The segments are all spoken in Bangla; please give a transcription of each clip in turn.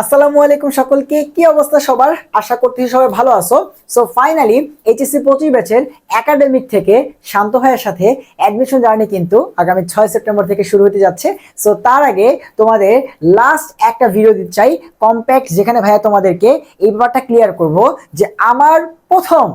আসসালামু আলাইকুম সকলকে। কি অবস্থা সবার? আশা করতেছি সবাই ভালো আছো। সো ফাইনালি এইচএসসি পঁচিশ ব্যাচের একাডেমিক থেকে শান্ত ভাইয়ের সাথে অ্যাডমিশন জার্নি কিন্তু আগামী ছয় সেপ্টেম্বর থেকে শুরু হতে যাচ্ছে। সো তার আগে তোমাদের লাস্ট একটা ভিডিও দিতে চাই। কম্প্যাক্ট যেখানে ভাইয়া তোমাদেরকে এই ব্যাপারটা ক্লিয়ার করব যে আমার প্রথম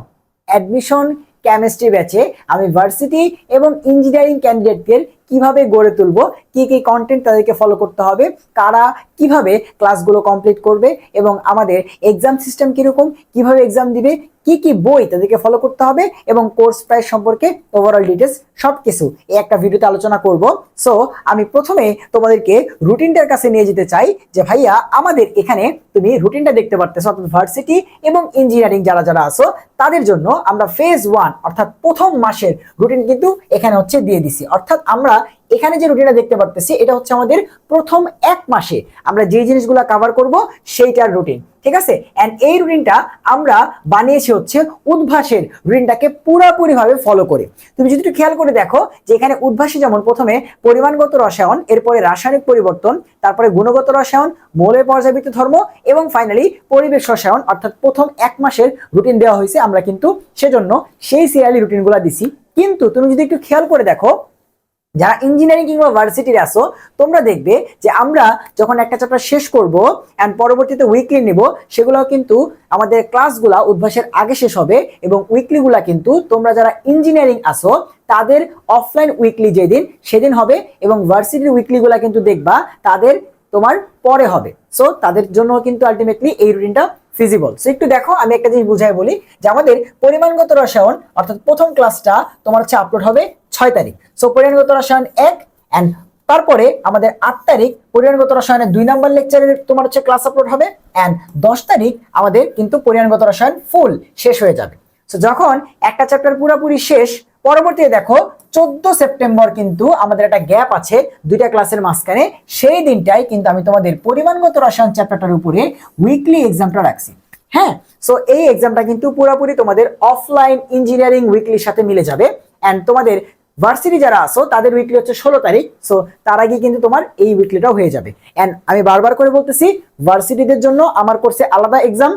অ্যাডমিশন কেমিস্ট্রি ব্যাচে আমি ভার্সিটি এবং ইঞ্জিনিয়ারিং ক্যান্ডিডেটদের কীভাবে গড়ে তুলব, কি কি কন্টেন্ট তাদেরকে ফলো করতে হবে, কারা কীভাবে ক্লাসগুলো কমপ্লিট করবে এবং আমাদের এক্সাম সিস্টেম কীরকম, কীভাবে এক্সাম দিবে কি কি বই তাদেরকে ফলো করতে হবে এবং কোর্স প্রাইস সম্পর্কে ওভারঅল ডিটেলস সব কিছু এই একটা ভিডিওতে আলোচনা করব। সো আমি প্রথমে তোমাদেরকে রুটিনটার কাছে নিয়ে যেতে চাই যে ভাইয়া, আমাদের এখানে তুমি রুটিনটা দেখতে পারতেছো, অর্থাৎ ভার্সিটি এবং ইঞ্জিনিয়ারিং যারা যারা আসো তাদের জন্য আমরা ফেজ ওয়ান অর্থাৎ প্রথম মাসের রুটিন কিন্তু এখানে হচ্ছে দিয়ে দিছি। অর্থাৎ আমরা এখানে যে রুটিনটা দেখতে পারতেছি, এটা হচ্ছে আমাদের প্রথম এক মাসে আমরা যে জিনিসগুলো কভার করব, সেইটার রুটিন ঠিক আছে? এন্ড এই রুটিনটা আমরা বানিয়েছি হচ্ছে উদ্ভাসের রুটিনটাকে পুরোপুরি ভাবে ফলো করে। তুমি যদি একটু খেয়াল করে দেখো যে এখানে উদ্ভাসে যেমন প্রথমে পরিমাণগত রসায়ন, এরপরে রাসায়নিক পরিবর্তন, তারপরে গুণগত রসায়ন, মৌলের পর্যাবৃত্ত ধর্ম, এবং ফাইনালি পরিবেশ রসায়ন, অর্থাৎ প্রথম এক মাসের রুটিন দেওয়া হয়েছে আমরা কিন্তু সেজন্য সেই সিরিয়ালি রুটিনগুলো দিছি। কিন্তু তুমি যদি একটু খেয়াল করে দেখো যারা ইঞ্জিনিয়ারিং কিংবা ভার্সিটির আসো তোমরা দেখবে যে আমরা যখন একটা চ্যাপ্টার শেষ করব অ্যান্ড পরবর্তীতে উইকলি নিব সেগুলো কিন্তু আমাদের ক্লাসগুলা উদ্ভাসের আগে শেষ হবে এবং উইকলিগুলা কিন্তু তোমরা যারা ইঞ্জিনিয়ারিং আসো তাদের অফলাইন উইকলি যেদিন, সেদিন হবে এবং ভার্সিটির উইকলিগুলা কিন্তু দেখবা তাদের তোমার পরে হবে। সো তাদের জন্য কিন্তু আলটিমেটলি এই রুটিনটা ফিজিবল সো একটু দেখো, আমি একটা জিনিস বুঝাই বলি যে আমাদের পরিমাণগত রসায়ন, অর্থাৎ প্রথম ক্লাসটা তোমার হচ্ছে আপলোড হবে ছয় তারিখ। সো পরিমাণগত রসায়ন এক অ্যান্ড তারপরে আমাদের আট তারিখ, পরিমাণগত রসায়নের দুই নম্বর লেকচারের তোমার হচ্ছে ক্লাস আপলোড হবে অ্যান্ড দশ তারিখ আমাদের কিন্তু পরিমাণগত রসায়ন ফুল শেষ হয়ে যাবে। সো যখন একটা চ্যাপ্টার পুরোপুরি শেষ, পরবর্তীতে দেখো চোদ্দ সেপ্টেম্বর কিন্তু আমাদের একটা গ্যাপ আছে দুইটা ক্লাসের মাঝখানে। সেই দিনটাই কিন্তু আমি তোমাদের পরিমাণগত রসায়ন চ্যাপ্টারটার উপরে উইকলি এক্সামটা রাখছি। হ্যাঁ? সো এই এক্সামটা কিন্তু পুরোপুরি তোমাদের অফলাইন ইঞ্জিনিয়ারিং উইকলির সাথে মিলে যাবে অ্যান্ড তোমাদের ভার্সিটি যারা আসো তাদের উইকলি হচ্ছে ষোলো তারিখ। সো তার আগে কিন্তু তোমার এই উইকলিটাও হয়ে যাবে। অ্যান্ড আমি বারবার করে বলতেছি ভার্সিটিদের জন্য আমার কোর্সে আলাদা এক্সাম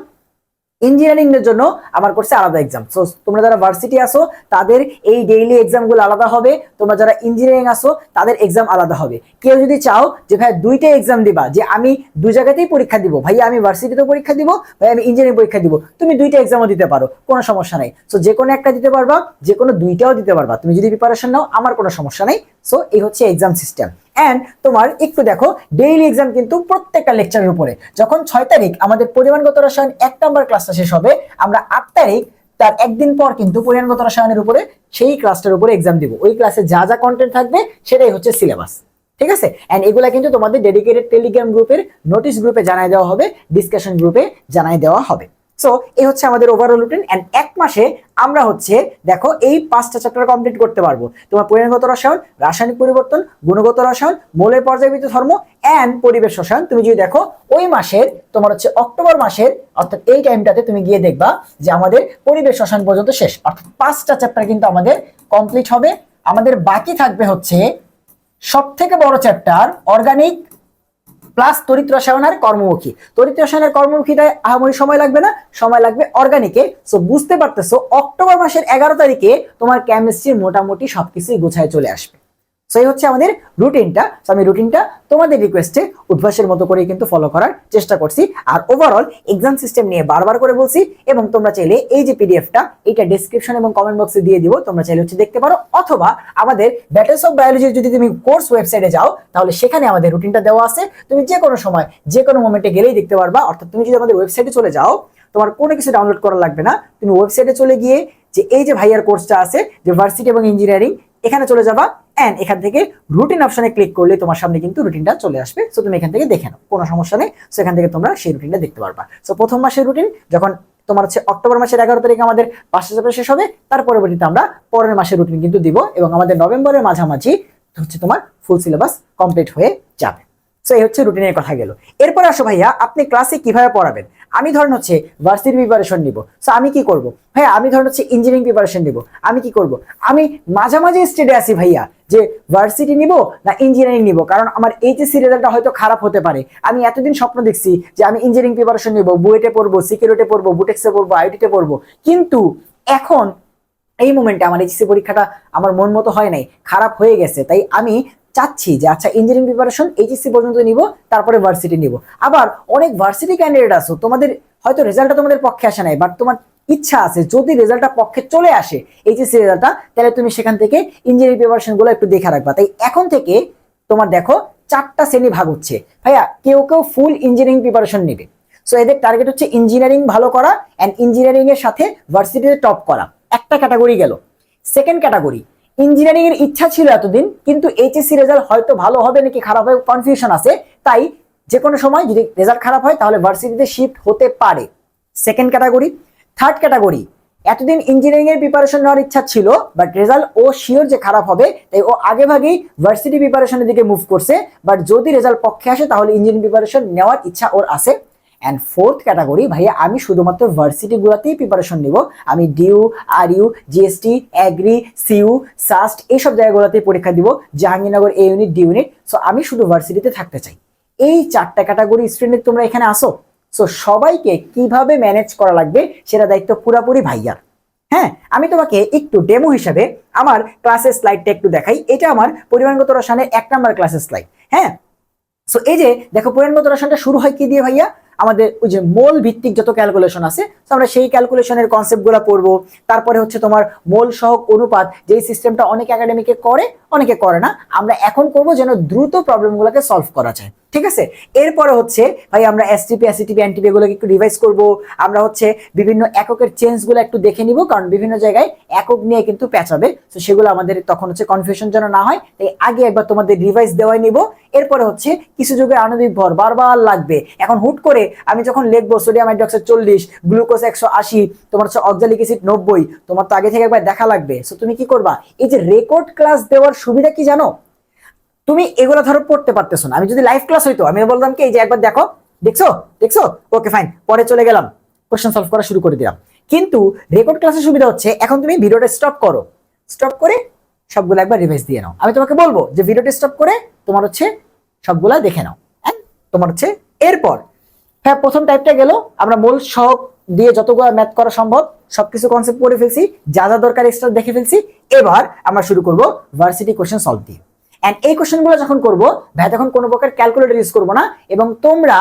ইঞ্জিনিয়ারিং এর জন্য আমার কোর্সে আলাদা এক্সাম সো তোমরা যারা ভার্সিটি আসো তাদের এই ডেইলি এক্সামগুলো আলাদা হবে। তোমরা যারা ইঞ্জিনিয়ারিং আসো তাদের এক্সাম আলাদা হবে। কেউ যদি চাও যে, ভাই, দুইটা এক্সাম দিবা, যে আমি দুই জায়গাতেই পরীক্ষা দিব, ভাই, আমি ভার্সিটিতেও পরীক্ষা দিব, ভাই, আমি ইঞ্জিনিয়ারিং পরীক্ষা দিব। তুমি দুইটা এক্সামও দিতে পারো, কোনো সমস্যা নাই। সো যে কোনো একটা দিতে পারবা, যে কোনো দুইটাও দিতে পারবা। তুমি যদি প্রিপারেশন নাও, আমার কোনো সমস্যা নাই। সো এই হচ্ছে এক্সাম সিস্টেম অ্যান্ড তোমার একটু দেখো ডেইলি এক্সাম কিন্তু প্রত্যেকটা লেকচারের উপরে। যখন ছয় তারিখ, আমাদের পরিমাণগত রসায়ন এক নম্বর ক্লাসটা শেষ হবে, আমরা আট তারিখ, তার একদিন পর কিন্তু পরিমাণগত রসায়নের উপরে সেই ক্লাসটার উপরে এক্সাম দিব। ওই ক্লাসে যা যা কন্টেন্ট থাকবে, সেটাই হচ্ছে সিলেবাস ঠিক আছে? অ্যান্ড এগুলা কিন্তু তোমাদের ডেডিকেটেড টেলিগ্রাম গ্রুপের নোটিশ গ্রুপে জানাই দেওয়া হবে ডিসকাশন গ্রুপে জানাই দেওয়া হবে। সো এই হচ্ছে আমাদের ওভারঅল রুটিন অ্যান্ড এক মাসে আমরা হচ্ছে, দেখো এই পাঁচটা চ্যাপ্টার কমপ্লিট করতে পারব। তোমার পরিমাণগত রসায়ন, রাসায়নিক পরিবর্তন, গুণগত রসায়ন, মৌলের পর্যায়বৃত্ত ধর্ম অ্যান্ড পরিবেশ রসায়ন। তুমি যদি দেখো, ওই মাসের, তোমার হচ্ছে অক্টোবর মাসের, অর্থাৎ এই টাইমটাতে তুমি গিয়ে দেখবা যে আমাদের পরিবেশ রসায়ন পর্যন্ত শেষ। অর্থাৎ পাঁচটা চ্যাপ্টার কিন্তু আমাদের কমপ্লিট হবে। আমাদের বাকি থাকবে হচ্ছে সব থেকে বড় চ্যাপ্টার অর্গানিক প্লাস তরিত রসায়নের কর্মমুখী। তরিত রসায়নের কর্মমুখীটায় আহামরি সময় লাগবে না, সময় লাগবে অর্গানিকে সো বুঝতে পারতেছো, অক্টোবর মাসের এগারো তারিখে তোমার কেমিস্ট্রির মোটামুটি সবকিছুই গোছায় চলে আসবে। সো এই হচ্ছে আমাদের রুটিনটা সো আমি রুটিনটা তোমাদের রিকোয়েস্টে উদ্ভাসের মতো করে কিন্তু ফলো করার চেষ্টা করছি। আর ওভারঅল এক্সাম সিস্টেম নিয়ে বারবার করে বলছি এবং তোমরা চাইলে এই যে পিডিএফটা এটা ডিসক্রিপশন এবং কমেন্ট বক্সে দিয়ে দিব। তোমরা চাইলে হচ্ছে দেখতে পারো। অথবা আমাদের ব্যাটেলস অফ বায়োলজির যদি তুমি কোর্স ওয়েবসাইটে যাও, তাহলে সেখানে আমাদের রুটিনটা দেওয়া আছে। তুমি যে কোনো সময়, যে কোনো মোমেন্টে গেলেই দেখতে পারবা। অর্থাৎ তুমি যদি আমাদের ওয়েবসাইটে চলে যাও, তোমার কোনো কিছু ডাউনলোড করা লাগবে না। তুমি ওয়েবসাইটে চলে গিয়ে যে এই যে ভাইয়ার কোর্সটা আছে, যে ভার্সিটি এবং ইঞ্জিনিয়ারিং এখানে চলে যাবা। অ্যান্ড এখান থেকে রুটিন অপশনে ক্লিক করলে তোমার সামনে কিন্তু রুটিনটা চলে আসবে। সো তুমি এখান থেকে দেখে নাও, কোনো সমস্যা নেই। সো এখান থেকে তোমরা সেই রুটিনটা দেখতে পারবা। সো প্রথম মাসের রুটিন যখন তোমার হচ্ছে অক্টোবর মাসের এগারো তারিখে আমাদের পাঁচটা চ্যাপ্টার শেষ হবে, তার পরবর্তীতে আমরা পরের মাসের রুটিন কিন্তু দিব এবং আমাদের নভেম্বরের মাঝামাঝি হচ্ছে তোমার ফুল সিলেবাস কমপ্লিট হয়ে যাবে। সো এই হচ্ছে রুটিনের কথা গেল। এরপর আসো ভাইয়া, আপনি ক্লাসে কীভাবে পড়াবেন? আমি ধরেন হচ্ছে ভার্সিটি প্রিপারেশন নিব। সো আমি কি করব? ভাইয়া আমি ধরেন হচ্ছে ইঞ্জিনিয়ারিং প্রিপারেশন নিব। আমি কি করব? আমি মাঝামাঝি স্টেডে আছি ভাইয়া। যে ভার্সিটি নিব না ইঞ্জিনিয়ারিং নিব? কারণ আমার এইচএসসি রেজাল্টটা হয়তো খারাপ হতে পারে। আমি এতদিন স্বপ্ন দেখছি যে আমি ইঞ্জিনিয়ারিং প্রিপারেশন নিব, বুয়েটে পড়ব সিকিউরিটি পড়ব, বুটেক্সে পড়ব আইটিতে পড়ব। কিন্তু এখন এই মোমেন্টে আমার এইচএসসি পরীক্ষাটা আমার মন মতো হয় নাই, খারাপ হয়ে গেছে। তাই আমি চাচ্ছি যে আচ্ছা ইঞ্জিনিয়ারিং প্রিপারেশন এইচএসসি পর্যন্ত নিব, তারপরে ভার্সিটি নিব। আবার অনেক ভার্সিটি ক্যান্ডিডেট আছো, তোমাদের হয়তো রেজাল্টটা তোমাদের পক্ষে আসে নাই বাট তোমার ইচ্ছা আছে, যদি রেজাল্টটা পক্ষে চলে আসে, এইচএসসি রেজাল্টটা তাহলে তুমি সেখান থেকে ইঞ্জিনিয়ারিং প্রিপারেশনগুলো একটু দেখে রাখবা। তাই এখন থেকে তোমার দেখো, চারটা শ্রেণি ভাগ হচ্ছে। ভাইয়া, কেউ কেউ ফুল ইঞ্জিনিয়ারিং প্রিপারেশন নেবে। সো এদের টার্গেট হচ্ছে ইঞ্জিনিয়ারিং ভালো করা অ্যান্ড ইঞ্জিনিয়ারিং এর সাথে ভার্সিটিতে টপ করা। একটা ক্যাটাগরি গেল। সেকেন্ড ক্যাটাগরি ইঞ্জিনিয়ারিং এর ইচ্ছা ছিল এতদিন, কিন্তু এইচএসসি রেজাল্ট হয়তো ভালো হবে নাকি খারাপ হবে কনফিউশন আছে। তাই যে কোনো সময় যদি রেজাল্ট খারাপ হয়, তাহলে ভার্সিটিতে শিফট হতে পারে। সেকেন্ড ক্যাটাগরি থার্ড ক্যাটাগরি এতদিন ইঞ্জিনিয়ারিং এর প্রিপারেশন নেওয়ার ইচ্ছা ছিল বাট রেজাল্ট ও শিওর যে খারাপ হবে, তাই ও আগে ভাগেই ভার্সিটি প্রিপারেশনের দিকে মুভ করছে বাট যদি রেজাল্ট পক্ষে আসে, তাহলে ইঞ্জিনিয়ারিং প্রিপারেশন নেওয়ার ইচ্ছা ওর আছে। অ্যান্ড ফোর্থ ক্যাটাগরি ভাইয়া, আমি শুধুমাত্র ভার্সিটি গুলাতেই প্রিপারেশন নিব। আমি DU R U GST agri CU SUST এইসব জায়গাগুলোতে পরীক্ষা দিব, Jahangirnagar A unit D unit so আমি শুধু ভার্সিটিতে থাকতে চাই। এই চারটা ক্যাটাগরি স্টুডেন্ট তোমরা এখানে আসো। সো সবাইকে কীভাবে ম্যানেজ করা লাগবে সেটা দায়িত্ব পুরাপুরি ভাইয়ার। হ্যাঁ আমি তোমাকে একটু ডেমো হিসাবে আমার ক্লাসের স্লাইডটা একটু দেখাই। এটা আমার পরিমাণগত রসায়নের এক নাম্বার ক্লাসের স্লাইড হ্যাঁ? সো এই যে, দেখো পরিমাণগত রসায়নটা শুরু হয় কি দিয়ে ভাইয়া? আমাদের ওই যে মোল ভিত্তিক যত ক্যালকুলেশন আছে তো আমরা সেই ক্যালকুলেশনের কনসেপ্টগুলো পড়ব। তারপরে হচ্ছে তোমার মোল সহক অনুপাত, যেই সিস্টেমটা অনেক একাডেমিকে করে, অনেকে করে না। আমরা এখন করব যেন দ্রুত প্রবলেমগুলোকে সলভ করা যায়। ঠিক আছে? এরপরে হচ্ছে, ভাই, আমরা এসটিপি অ্যাসিটিপি অ্যান্টিপি এগুলোকে একটু রিভাইজ করব। আমরা হচ্ছে বিভিন্ন এককের চেঞ্জগুলো একটু দেখে নিব, কারণ বিভিন্ন জায়গায় একক নিয়ে কিন্তু প্যাচাবে। তো সেগুলো আমাদের তখন হচ্ছে কনফিউশন যেন না হয়। তাই আগে একবার তোমাদের রিভাইজ দেওয়াই নিব। এরপরে হচ্ছে কিছু যুগের আণবিক ভর বারবার লাগবে। এখন হুট করে আমি যখন লিখব সোডিয়াম হাইড্রক্সাইড চল্লিশ গ্লুকোজ একশো আশি, তোমার হচ্ছে অক্সালিক অ্যাসিড নব্বই, তোমার তো আগে থেকে একবার দেখা লাগবে। সো তুমি কি করবা? এই যে রেকর্ড ক্লাস দেওয়ার সুবিধা কি জানো? তুমি এগুলো ধরো পড়তে পারতেছো না। আমি যদি লাইভ ক্লাস হইতো, আমি বললাম কি, এই যে একবার দেখো, দেখছ? দেখছ? ওকে ফাইন পরে চলে গেলাম। কোশ্চেন সলভ করা শুরু করে দিলাম। কিন্তু রেকর্ড ক্লাসের সুবিধা হচ্ছে, এখন তুমি ভিডিওটা স্টপ করো। স্টপ করে সবগুলো একবার রিভাইজ দিয়ে নাও। আমি তোমাকে বলব যে ভিডিওটা স্টপ করে তোমার হচ্ছে সবগুলা দেখে নাও। হ্যাঁ? তোমার হচ্ছে এরপর। হ্যাঁ প্রথম টাইপটা গেল, আমরা মূল সহগ দিয়ে যতগুলো ম্যাথ করা সম্ভব, সবকিছু কনসেপ্ট পড়ে ফেলছি, যা যা দরকার এক্সট্রা দেখে ফেলছি। এবার আমরা শুরু করব ভার্সিটি কোশ্চেন সলভ দিয়ে। অ্যান্ড এই কোশ্চেনগুলো যখন করব, ভাই, তখন কোনো প্রকার ক্যালকুলেটর ইউজ করব না। এবং তোমরা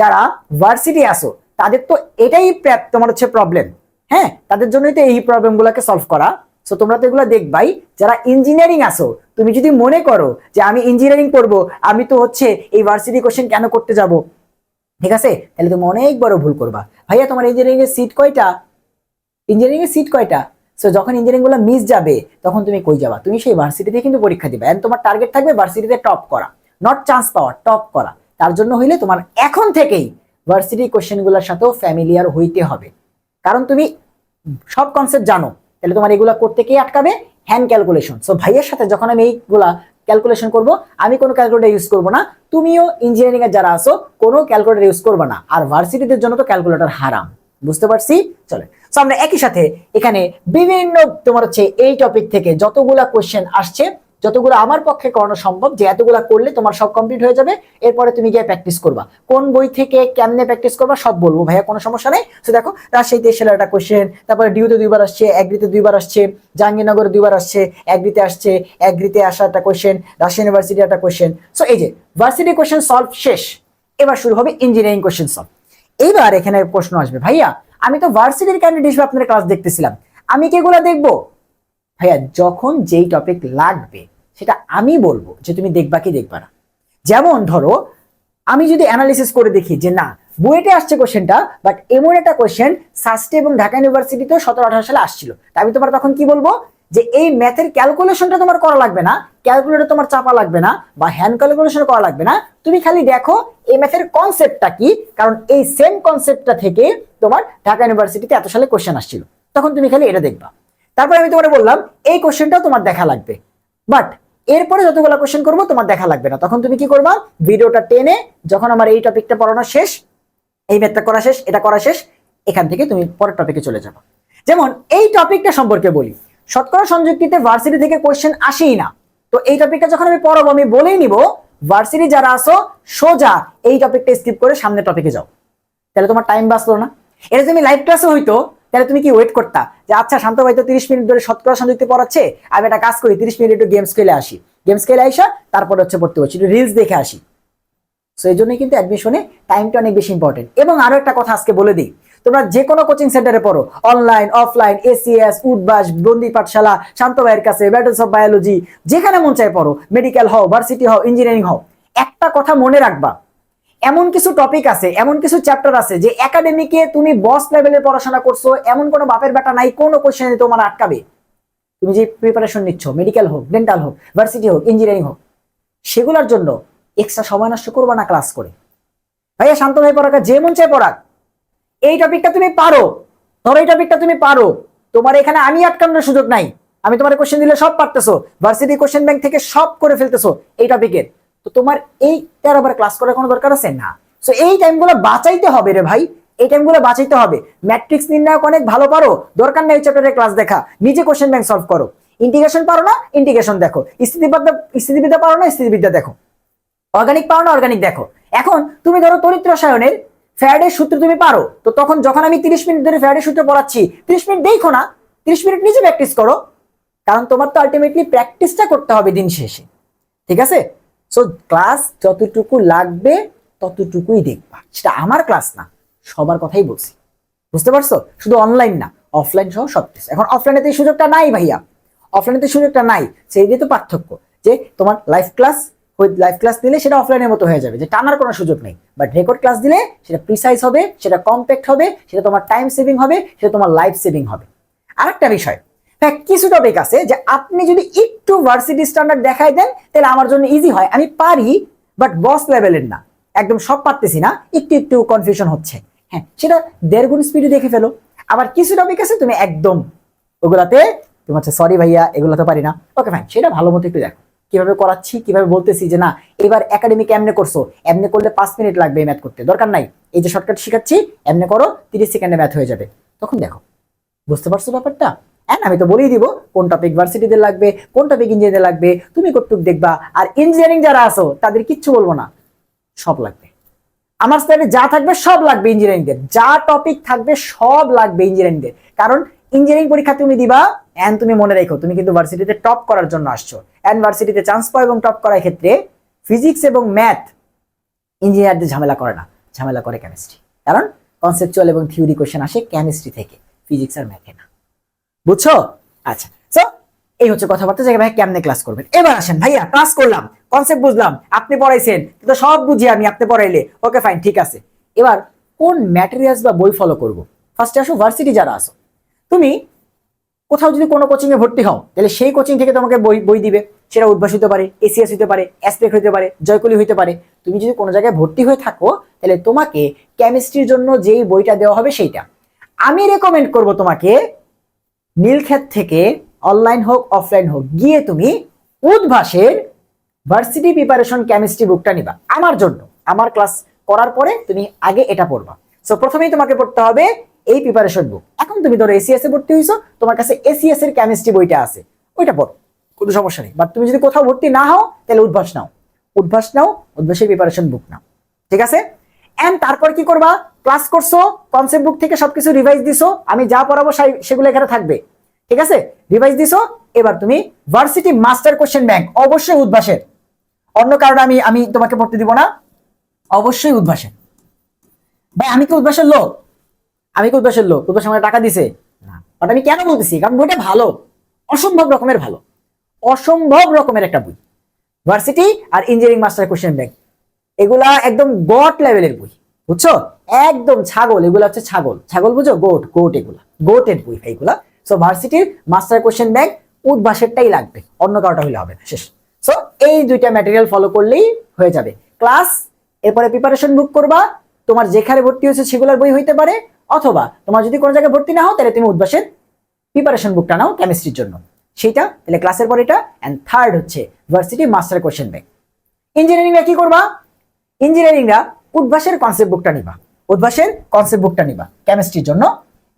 যারা ভার্সিটি আসো তাদের তো এটাই তোমার হচ্ছে প্রবলেম হ্যাঁ? তাদের জন্যই তো এই প্রবলেমগুলোকে সলভ করা। সো তোমরা তো এগুলো দেখবাই, যারা ইঞ্জিনিয়ারিং আসো তুমি যদি মনে করো যে আমি ইঞ্জিনিয়ারিং করব, আমি তো হচ্ছে এই ভার্সিটি কোশ্চেন কেন করতে যাব? ঠিক আছে? তাহলে তুমি অনেক বড় ভুল করবা। ভাইয়া, তোমার ইঞ্জিনিয়ারিং এর সিট কয়টা? ইঞ্জিনিয়ারিং এর সিট কয়টা? সো যখন ইঞ্জিনিয়ারিংগুলো মিস যাবে, তখন তুমি কই যাবা? তুমি সেই ভার্সিটিতে কিন্তু পরীক্ষা দিবে। এন্ড তোমার টার্গেট থাকবে ভার্সিটিতে টপ করা। নট চান্স পাওয়া টপ করা। তার জন্য হইলে তোমার এখন থেকেই ভার্সিটি কোশ্চেনগুলোর সাথেও ফ্যামিলিয়ার হইতে হবে। কারণ তুমি সব কনসেপ্ট জানো। তাহলে তোমার এগুলা করতে কে আটকাবে? হ্যান্ড ক্যালকুলেশন সো ভাইয়ের সাথে যখন আমি এইগুলা ক্যালকুলেশন করব, আমি কোনো ক্যালকুলেটর ইউজ করব না। তুমিও ইঞ্জিনিয়ারিং এর যারা আসো কোনো ক্যালকুলেটর ইউজ করবে না। আর ভার্সিটিদের জন্য তো ক্যালকুলেটর হারাম। বুঝতে পারছি? চলে। সো আমরা একই সাথে এখানে বিভিন্ন তোমার হচ্ছে এই টপিক থেকে যতগুলা কোয়েশ্চেন আসছে যতগুলো আমার পক্ষে করানো সম্ভব, যে এতগুলা করলে তোমার সব কমপ্লিট হয়ে যাবে, এরপরে তুমি গিয়ে প্র্যাকটিস করবা। কোন বই থেকে কেমনে প্র্যাকটিস করবা, সব বলব। ভাইয়া, কোনো সমস্যা নেই? তো দেখো রাজশাহীতে এসে একটা কোশ্চেন তারপরে ডিউতে দুইবার আসছে অ্যাগ্রিতে দুইবার আসছে, জাহাঙ্গীরনগরে দুইবার আসছে অ্যাগ্রিতে আসছে অ্যাগ্রিতে আসা একটা কোয়েশ্চেন রাজশাহী ইউনিভার্সিটি একটা কোয়েশ্চেন সো এই যে ভার্সিটি কোশ্চেন সলভ শেষ, এবার শুরু হবে ইঞ্জিনিয়ারিং কোশ্চেন সলভ এইবার এখানে প্রশ্ন আসবে, ভাইয়া, আমি তো ভার্সিটির ক্যান্ডিডেট হিসেবে আপনার ক্লাস দেখতেছিলাম। আমি কি এগুলো দেখব? ভাইয়া, যখন যেই টপিক লাগবে সেটা আমি বলব যে তুমি দেখবা কি দেখবা না। যেমন ধরো, আমি যদি অ্যানালিসিস করে দেখি যে না, বুয়েটে আসছে কোশ্চেনটা বাট এমন একটা কোশ্চেন সাস্টে এবং ঢাকা ইউনিভার্সিটিতেও সতেরো আঠারো সালে আসছিল। তা আমি তোমার তখন কি বলব? যে এই ম্যাথের ক্যালকুলেশনটা তোমার করা লাগবে না ক্যালকুলেটর তোমার চাপা লাগবে না, বা হ্যান্ড ক্যালকুলেশন করা লাগবে না। তুমি খালি দেখো, এই ম্যাথের কনসেপ্টটা কি, কারণ এই সেম কনসেপ্টটা থেকে তোমার ঢাকা ইউনিভার্সিটিতে এত সালে কোশ্চেন আসছিল। তখন তুমি খালি এটা দেখবা। তারপরে আমি তোমার বললাম, এই কোশ্চেনটাও তোমার দেখা লাগবে। বাট এরপরে যতগুলো কোশ্চেন করব, তোমার দেখা লাগবে না। তখন তুমি কি করবা? ভিডিওটা টেনে যখন আমার এই টপিকটা পড়ানো শেষ, এই ম্যাথটা করা শেষ, এটা করা শেষ, এখান থেকে তুমি পরের টপিকে চলে যাবে। যেমন এই টপিকটা সম্পর্কে বলি। শতকরা সংযুক্তিতে ভার্সিটি থেকে কোশ্চেন আসেই না। তো এই টপিকটা যখন আমি পড়াবো, আমি বলেই নিব ভার্সিটি যারা আসো সোজা এই টপিকটা স্কিপ করে সামনে টপিকে যাও। তাহলে তোমার টাইম বাঁচলো না। এটা তুমি লাইভ ক্লাসে হইতো তাহলে তুমি কি ওয়েট করতা? যে আচ্ছা শান্ত ভাই তো তিরিশ মিনিট ধরে শতকরা সংযুক্তি পড়াচ্ছে, আমি একটা কাজ করি, তিরিশ মিনিট একটু গেমস খেলে আসি। গেমস খেলে আইসা তারপরে হচ্ছে পড়তে বসছি একটু রিলস দেখে আসি। সো এই জন্যই কিন্তু অ্যাডমিশনে টাইমটা অনেক বেশি ইম্পর্টেন্ট এবং আরও একটা কথা আজকে বলে দিই, তোমরা যে কোনো কোচিং সেন্টারে পড়ো অনলাইন অফলাইন এসিএস উদ্বাস বন্দি পাঠশালা, শান্ত ভাইয়ের কাছে ব্যাটেলস অফ বায়োলজি যেখানে মন চায় পড়ো মেডিকেল হও ভার্সিটি হও ইঞ্জিনিয়ারিং হও, একটা কথা মনে রাখবা এমন কিছু টপিক আছে, এমন কিছু চ্যাপ্টার আছে যে একাডেমিকে তুমি বস লেভেলের পড়াশোনা করছ, এমন কোনো বাপের বেটা নাই, কোনো কোশ্চেনে তোমার আটকাবে। তুমি যে প্রিপারেশন নিচ্ছ মেডিকেল হোক ডেন্টাল হোক ভার্সিটি হোক ইঞ্জিনিয়ারিং হোক, সেগুলোর জন্য এক্সট্রা সময় নষ্ট করবা না ক্লাস করে। ভাইয়া, শান্ত ভাই পড়াকা যে মন চায় পড়াক। এই টপিকটা তুমি পারো। ধরো এই টপিকটা তুমি পারো। তোমার এখানে আমি আটকানোর সুযোগ নাই। আমি তোমার কোশ্চেন দিলে সব পারতেছো। ভার্সিটি কোশ্চেন ব্যাংক থেকে সব করে ফেলতেছো এই টপিকের তো তোমার এই তেরো বার ক্লাস করার কোনো দরকার আছে? না। সো এই টাইমগুলো বাঁচাইতে হবে রে ভাই। এই টাইমগুলো বাঁচাইতে হবে। ম্যাট্রিক্স নির্ণায়ক অনেক ভালো পারো। দরকার নেই চ্যাপ্টারের ক্লাস দেখা। নিজে কোশ্চেন ব্যাংক সলভ করো। ইন্টিগ্রেশন পারো না ইন্টিগ্রেশন দেখো। স্থিতিবিদ্যা স্থিতিবিদ্যা পারো না, স্থিতিবিদ্যা দেখো। অর্গানিক পারো না অর্গানিক দেখো। এখন তুমি ধরো তড়িৎ রসায়নের ফ্যারাডের সূত্র তুমি পারো। তো তখন যখন আমি তিরিশ মিনিট ধরে ফ্যারাডের সূত্র পড়াচ্ছি, তিরিশ মিনিট দেখো না, তিরিশ মিনিট নিজে প্র্যাকটিস করো। কারণ তোমার তো আলটিমেটলি প্র্যাকটিসটা করতে হবে দিন শেষে। ঠিক আছে? সো ক্লাস যতটুকু লাগবে, ততটুকুই দেখবা। সেটা আমার ক্লাস না, সবার কথাই বলছি। বুঝতে পারছ? শুধু অনলাইন না অফলাইন সহ সব কিছু। এখন অফলাইনেতে সুযোগটা নাই ভাইয়া। অফলাইনেতে সুযোগটা নাই। সেই দিয়ে তো পার্থক্য, যে তোমার লাইভ ক্লাস ওই লাইভ ক্লাস দিলে সেটা অফলাইনের মতো হয়ে যাবে, যে টানার কোনো সুযোগ নেই। বাট রেকর্ড ক্লাস দিলে সেটা প্রিসাইজ হবে, সেটা কম্প্যাক্ট হবে, সেটা তোমার টাইম সেভিং হবে, সেটা তোমার লাইফ সেভিং হবে। আরেকটা বিষয় হ্যাঁ কিছু টপিক আছে যে আপনি যদি একটু ভার্সিটি স্ট্যান্ডার্ড দেখাই দেন, তাহলে আমার জন্য ইজি হয়। আমি পারি বাট বস লেভেলের না। একদম সব পারতেছি না। একটু একটু কনফিউশন হচ্ছে। হ্যাঁ সেটা দেড় গুণ স্পিডে দেখে ফেলো। আবার কিছু টপিক আছে, তুমি একদম ওগুলাতে তোমার হচ্ছে সরি ভাইয়া এগুলো তো পারি না। ওকে ফাইন সেটা ভালো মতো একটু দেখো। কীভাবে করাচ্ছি, কীভাবে বলতেছি যে, না, এবার একাডেমিক এমনে করছ? এমনে করলে পাঁচ মিনিট লাগবে ম্যাথ করতে। দরকার নাই। এই যে শর্টকাট শিখাচ্ছি, এমনে করো, তিরিশ সেকেন্ডে ম্যাথ হয়ে যাবে। তখন দেখো। বুঝতে পারছ ব্যাপারটা? হ্যাঁ আমি তো বলেই দিব, কোন টপিক ভার্সিটিতে লাগবে, কোন টপিক ইঞ্জিনিয়ারিং লাগবে, তুমি কতটুক দেখবা, আর ইঞ্জিনিয়ারিং যারা আছো, তাদের কিচ্ছু বলব না, সব লাগবে। আমার স্টাইলে যা থাকবে, সব লাগবে ইঞ্জিনিয়ারিংদের যা টপিক থাকবে, সব লাগবে ইঞ্জিনিয়ারিংদের কারণ ইঞ্জিনিয়ারিং পরীক্ষা তুমি দিবা এন্ড তুমি মনে রেখো, তুমি কিন্তু ভার্সিটিতে টপ করার জন্য আসছো। এন্ড ভার্সিটিতে চান্স পাও এবং টপ করার ক্ষেত্রে ফিজিক্স এবং ম্যাথ ইঞ্জিনিয়ারদের ঝামেলা করে না, ঝামেলা করে কেমিস্ট্রি কারণ কনসেপচুয়াল এবং থিওরি কোশ্চেন আসে কেমিস্ট্রি থেকে ফিজিক্স আর ম্যাথে না। বুঝছ? আচ্ছা। সো এই হচ্ছে কথাবার্তা যে ভাই কেমনে ক্লাস করবেন? এবার আসেন ভাইয়া ক্লাস করলাম কনসেপ্ট বুঝলাম আপনি পড়াইছেন তো সব বুঝি আমি আপনি পড়াইলে ওকে ফাইন ঠিক আছে। এবার কোন ম্যাটেরিয়ালস বা বই ফলো করব? ফার্স্টে আসো ভার্সিটি যারা আসো তুমি কোথাও যদি কোনো কোচিং এ ভর্তি হও তাহলে সেই কোচিং থেকে তোমাকে বই বই দিবে। সেটা উদ্ভাস হতে পারে এসিএস হতে পারে অ্যাসপেক্ট হতে পারে জয়কলি হতে পারে। তুমি যদি কোনো জায়গায় ভর্তি হয়ে থাকো তাহলে তোমাকে কেমিস্ট্রির জন্য যেই বইটা দেওয়া হবে সেইটা। আমি রেকমেন্ড করব তোমাকে নীলক্ষেত থেকে অনলাইন হোক অফলাইন হোক, গিয়ে তুমি উদ্ভাসের ভার্সিটি প্রিপারেশন কেমিস্ট্রি বুকটা নিবা। আমার জন্য। আমার ক্লাস করার পরে তুমি আগে এটা পড়বা। সো প্রথমেই তোমাকে পড়তে হবে এই প্রিপারেশন বুক এখন তুমি ধরো এসিএস এ ভর্তি হয়েছো তোমার কাছে এসিএস এর কেমিস্ট্রি বইটা আছে। ওইটা পড়ো। কোনো সমস্যা নেই। বাট তুমি যদি কোথাও ভর্তি না হও, তাহলে উদ্ভাস নাও। উদ্ভাস নাও, উদ্ভাসের প্রিপারেশন বুক নাও। ঠিক আছে? এন্ড তারপর কি করবা? ক্লাস করছ কনসেপ্ট বুক থেকে সবকিছু রিভাইজ দিছো, আমি যা পড়াবো সেগুলো এখানে থাকবে। ঠিক আছে? রিভাইজ দিছো, এবার তুমি ভার্সিটি মাস্টার কোশ্চেন ব্যাংক অবশ্যই উদ্ভাসের। অন্য কারণে আমি আমি তোমাকে পড়তে দিব না। অবশ্যই উদ্ভাসের। ভাই, আমি কি উদ্ভাসের লোক? আমি কি উদ্ভাসের লোক? উদ্ভাস আমাকে টাকা দিছে? বাট আমি কেন বলতেছি? কারণ বইটা ভালো। অসম্ভব রকমের ভালো। অসম্ভব রকমের একটা বই। ভার্সিটি আর ইঞ্জিনিয়ারিং মাস্টার কোশ্চেন ব্যাংক এগুলা একদম গট লেভেলের বই, বুঝছ? একদম ছাগল, এগুলা হচ্ছে ছাগল। ছাগল বুঝো গোট গোট এগুলা, গোটের বই এগুলা। সো ভার্সিটির মাস্টার কোশ্চেন ব্যাংক উদ্ভাসেরটাই লাগবে, অন্য কারোটা হলে হবে না, শেষ। সো এই দুইটা ম্যাটেরিয়াল ফলো করলেই হয়ে যাবে। ক্লাস এরপরে প্রিপারেশন বুক করবা, তোমার যেখানে ভর্তি হয়েছে সেগুলোর বই হইতে পারে, অথবা তোমার যদি কোনো জায়গায় ভর্তি না হও, তাহলে তুমি উদ্ভাসের প্রিপারেশন বুকটা নাও কেমিস্ট্রির জন্য। সেটা তাহলে ক্লাসের পর এটা অ্যান্ড থার্ড হচ্ছে ভার্সিটি মাস্টার কোশ্চেন ব্যাংক ইঞ্জিনিয়ারিংরা কি করবা? ইঞ্জিনিয়ারিংরা উদ্ভাসের কনসেপ্ট বুকটা নিবা। উদ্ভাসের কনসেপ্ট বুকটা নিবা কেমিস্ট্রির জন্য।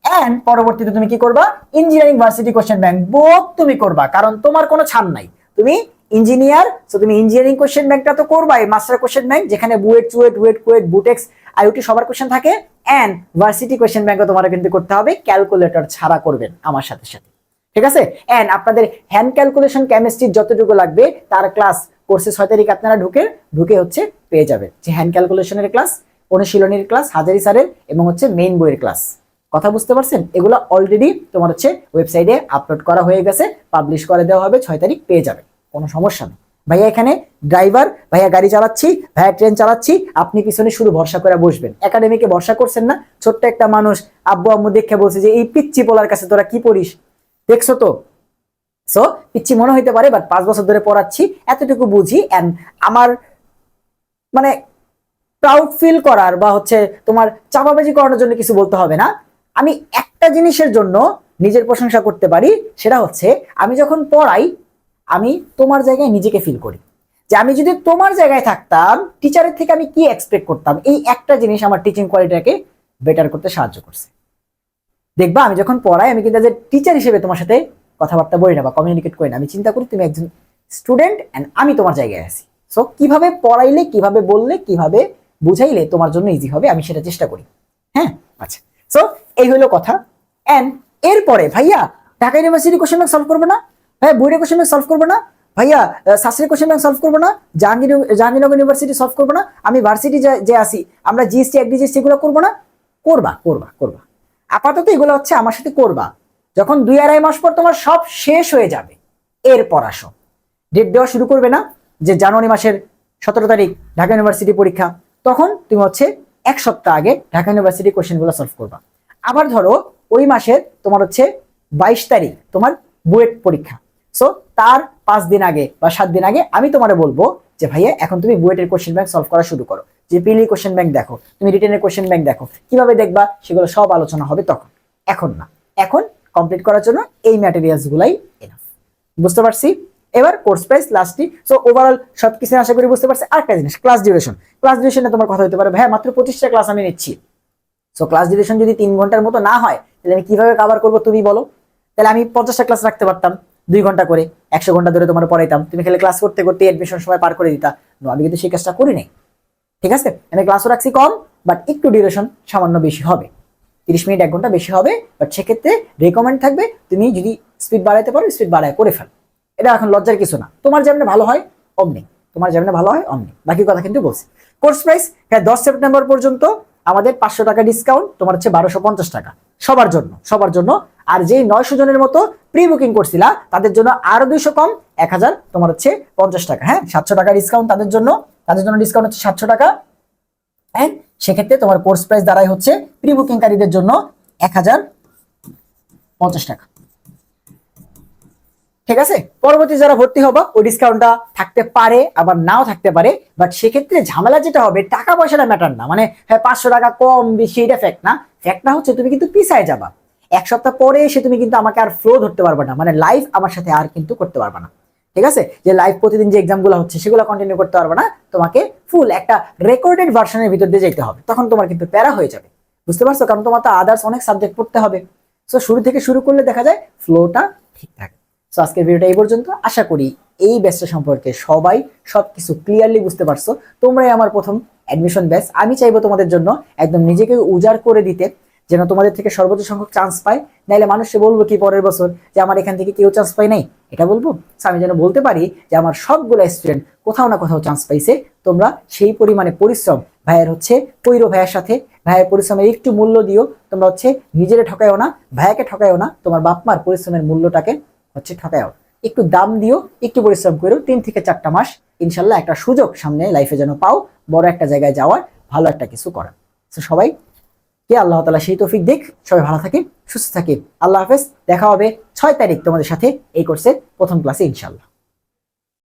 এন্ড পরবর্তীতে তুমি কি করবা? ইঞ্জিনিয়ারিং ভার্সিটি কোশ্চেন ব্যাংক বোধ তুমি করবা, কারণ তোমার কোনো ছাড় নাই। তুমি ইঞ্জিনিয়ার তো তুমি ইঞ্জিনিয়ারিং কোশ্চেন ব্যাংকটা তো করবাই মাস্টার কোশ্চেন ব্যাংক যেখানে বুয়েট, চুয়েট, বুয়েট, কুয়েট, বুটেক্স আইওটি সবার কোশ্চেন থাকে। অ্যান্ড ভার্সিটি কোশ্চেন ব্যাংকও তোমার কিন্তু করতে হবে ক্যালকুলেটর ছাড়া করবেন আমার সাথে সাথে। ঠিক আছে? অ্যান্ড আপনাদের হ্যান্ড ক্যালকুলেশন কেমিস্ট্রির যতটুকু লাগবে, তার ক্লাস কোর্সে ছয় তারিখ আপনারা ঢুকে ঢুকে হচ্ছে পেয়ে যাবেন। যে হ্যান্ড ক্যালকুলেশনের ক্লাস অনুশীলনীর ক্লাস হাজারি স্যারের এবং হচ্ছে মেইন বইয়ের ক্লাস কথা বুঝতে পারছেন? এগুলো অলরেডি তোমার হচ্ছে ওয়েবসাইটে আপলোড করা হয়ে গেছে পাবলিশ করে দেওয়া হবে, ছয় তারিখ পেয়ে যাবে কোনো সমস্যা নেই। ভাইয়া এখানে ড্রাইভার ভাইয়া গাড়ি চালাচ্ছি, ভাইয়া ট্রেন চালাচ্ছি, আপনি পিছনে শুধু ভরসা করে বসবেন। একাডেমিকে ভরসা করছেন না, ছোট্ট একটা মানুষ, আব্বু আম্মু দেখে বলছে যে, এই পিচ্ছি পোলার কাছে তোরা কি পড়িস? দেখছ তো? সো পিচ্ছি মনে হইতে পারে বাট পাঁচ বছর ধরে পড়াচ্ছি, এতটুকু বুঝি অ্যান্ড আমার মানে প্রাউড ফিল করার বা হচ্ছে তোমার চাপাবাজি করানোর জন্য কিছু বলতে হবে না। আমি একটা জিনিসের জন্য নিজের প্রশংসা করতে পারি, সেটা হচ্ছে আমি যখন পড়াই, আমি তোমার জায়গায় নিজেকে ফিল করি। যে আমি যদি তোমার জায়গায় থাকতাম টিচারের থেকে আমি কি এক্সপেক্ট করতাম? এই একটা জিনিস আমার টিচিং কোয়ালিটিটাকে বেটার করতে সাহায্য করছে। দেখবা, আমি যখন পড়াই, আমি কিন্তু টিচার হিসেবে তোমার সাথে কথাবার্তা বলি না বা কমিউনিকেট করি না, আমি চিন্তা করি তুমি একজন স্টুডেন্ট অ্যান্ড আমি তোমার জায়গায় আছি। সো কীভাবে পড়াইলে, কীভাবে বললে, কীভাবে বুঝাইলে তোমার জন্য ইজি হবে, আমি সেটা চেষ্টা করি। হ্যাঁ? আচ্ছা। সো এই হলো কথা। অ্যান্ড এরপরে, ভাইয়া, Dhaka university question bank solve করব না? ভাইয়া বুয়েটের কোশ্চেন ব্যাংক সলভ করব না? ভাইয়া শাস্ত্রী কোশ্চেন ব্যাংক সলভ করব না? জাহাঙ্গীর, জাহাঙ্গীরনগর ইউনিভার্সিটি সলভ করব না? আমি ভার্সিটি যে আসি আমরা জিএসটি এগ্রিজিএসটি এগুলো করব না? করবা করবা করবা। আপাতত এগুলো হচ্ছে আমার সাথে করবা। যখন দুই আড়াই মাস পর তোমার সব শেষ হয়ে যাবে, এরপর আসো। ডেট দেওয়া শুরু করবে না যে জানুয়ারি মাসের সতেরো তারিখ ঢাকা ইউনিভার্সিটি পরীক্ষা, তখন তুমি হচ্ছে এক সপ্তাহ আগে ঢাকা ইউনিভার্সিটি কোশ্চেনগুলো সলভ করবা। আবার ধরো ওই মাসের তোমার হচ্ছে বাইশ তারিখ তোমার বুয়েট পরীক্ষা। সো তার পাঁচ দিন আগে বা সাত দিন আগে আমি তোমারে বলব যে, ভাইয়া, এখন তুমি বুয়েটের কোশ্চেন ব্যাংক সলভ করা শুরু করো। যে পিলি কোশ্চেন ব্যাংক দেখো, তুমি রিটেনের কোশ্চেন ব্যাংক দেখো। কীভাবে দেখবা? সেগুলো সব আলোচনা হবে তখন। এখন না। এখন কমপ্লিট করার জন্য এই ম্যাটেরিয়ালস গুলাই এনাফ বুঝতে পারছি? এবার কোর্স প্রাইস লাস্টটি সো ওভারঅল সবকিছু আশা করি বুঝতে পারছি। আরেকটা জিনিস ক্লাস ডিউরেশন ক্লাস ডিউরেশনে তোমার কথা হতে পারে ভাই মাত্র পঁচিশটা ক্লাস আমি নিচ্ছি। সো ক্লাস ডিউরেশন যদি তিন ঘণ্টার মতো না হয়, তাহলে আমি কীভাবে কাভার করব তুমি বলো? তাহলে আমি পঞ্চাশটা ক্লাস রাখতে পারতাম, দুই ঘণ্টা করে। একশো ঘণ্টা ধরে তোমার পড়াইতাম। তুমি খেলে ক্লাস করতে করতে অ্যাডমিশন সময় পার করে দিতা। নো আমি কিন্তু সেই কাজটা করি নাই। ঠিক আছে? আমি ক্লাসও রাখছি কম বাট একটু ডিউরেশন সামান্য বেশি হবে। তিরিশ মিনিট, এক ঘণ্টা বেশি হবে বাট সেক্ষেত্রে রেকমেন্ড থাকবে তুমি যদি স্পিড বাড়াইতে পারো স্পিড বাড়ায় করে ফেল। এটা এখন লজ্জার কিছু না। তোমার যেমন ভালো হয়, অমনি। তোমার যেমন ভালো হয়, অমনি। বাকি কথা কিন্তু বলছি। কোর্স প্রাইস হ্যাঁ দশ সেপ্টেম্বর পর্যন্ত আমাদের পাঁচশো টাকা ডিসকাউন্ট তোমার হচ্ছে বারোশো পঞ্চাশ টাকা। সবার জন্য সবার জন্য। আর যেই নয়শো জনের মতো প্রি বুকিং করছিলা তাদের জন্য আরও দুইশো কম, এক হাজার, তোমার হচ্ছে পঞ্চাশ টাকা। হ্যাঁ সাতশো টাকা ডিসকাউন্ট তাদের জন্য। তাদের জন্য ডিসকাউন্ট হচ্ছে সাতশো টাকা। অ্যান্ড সেক্ষেত্রে তোমার কোর্স প্রাইস দাঁড়ায় হচ্ছে প্রি বুকিংকারীদের জন্য এক হাজার পঞ্চাশ টাকা। ঠিক আছে? পরবর্তী যারা ভর্তি হবা, ওই ডিসকাউন্টটা থাকতে পারে, আবার নাও থাকতে পারে বাট সেক্ষেত্রে ঝামেলা যেটা হবে টাকা পয়সাটা ম্যাটার না। মানে হ্যাঁ পাঁচশো টাকা কম বেশি, এটা ফ্যাক্ট না। ফ্যাক্টটা হচ্ছে তুমি কিন্তু পিছায় যাবা। এক সপ্তাহ পরে এসে তুমি কিন্তু আমাকে আর ফ্লো ধরতে পারবে না। মানে লাইভ আমার সাথে আর কিন্তু করতে পারবে না। ঠিক আছে? যে লাইভ প্রতিদিন যে এক্সামগুলো হচ্ছে, সেগুলো কন্টিনিউ করতে পারবে না। তোমাকে ফুল একটা রেকর্ডেড ভার্সনের ভিতর দিয়ে যেতে হবে। তখন তোমার কিন্তু প্যারা হয়ে যাবে। বুঝতে পারছ? কারণ তোমার তো আদার্স অনেক সাবজেক্ট পড়তে হবে। সো শুরু থেকে শুরু করলে দেখা যায় ফ্লোটা ঠিক থাকে। সো আজকের ভিডিওটা এই পর্যন্ত। আশা করি এই ব্যাচটা সম্পর্কে সবাই সবকিছু ক্লিয়ারলি বুঝতে পারছ। তোমরাই আমার প্রথম অ্যাডমিশন ব্যাচ আমি চাইব তোমাদের জন্য একদম নিজেকে উজাড় করে দিতে। যেন তোমাদের থেকে সর্বোচ্চ সংখ্যক চান্স পায় নাইলে মানুষে বলব কি পরের বছর যে আমার এখান থেকে কেউ চান্স পায় নাই? এটা বলব? আমি যেন বলতে পারি যে আমার সবগুলো স্টুডেন্ট কোথাও না কোথাও চান্স পাইছে। তোমরা সেই পরিমাণে পরিশ্রম। ভাইয়ের হচ্ছে কৈর ভাইয়ের সাথে। ভাইয়ের পরিশ্রমের একটু মূল্য দিও। তোমরা হচ্ছে নিজেরে ঠকায়ও না, ভাইয়াকে ঠকায়ও না, তোমার বাপমার পরিশ্রমের মূল্যটাকে হচ্ছে ঠকায়ও। একটু দাম দিও, একটু পরিশ্রম করো, তিন থেকে চারটা মাস। ইনশাল্লাহ একটা সুযোগ সামনে লাইফে যেন পাও। বড় একটা জায়গায় যাওয়ার, ভালো একটা কিছু করার। সবাই কে আল্লাহ তালা সেই তৌফিক দিক। সবাই ভালো থাকে সুস্থ থাকে আল্লাহ হাফেজ, দেখা হবে ছয় তারিখ তোমাদের সাথে এই কোর্সের প্রথম ক্লাসে ইনশাল্লাহ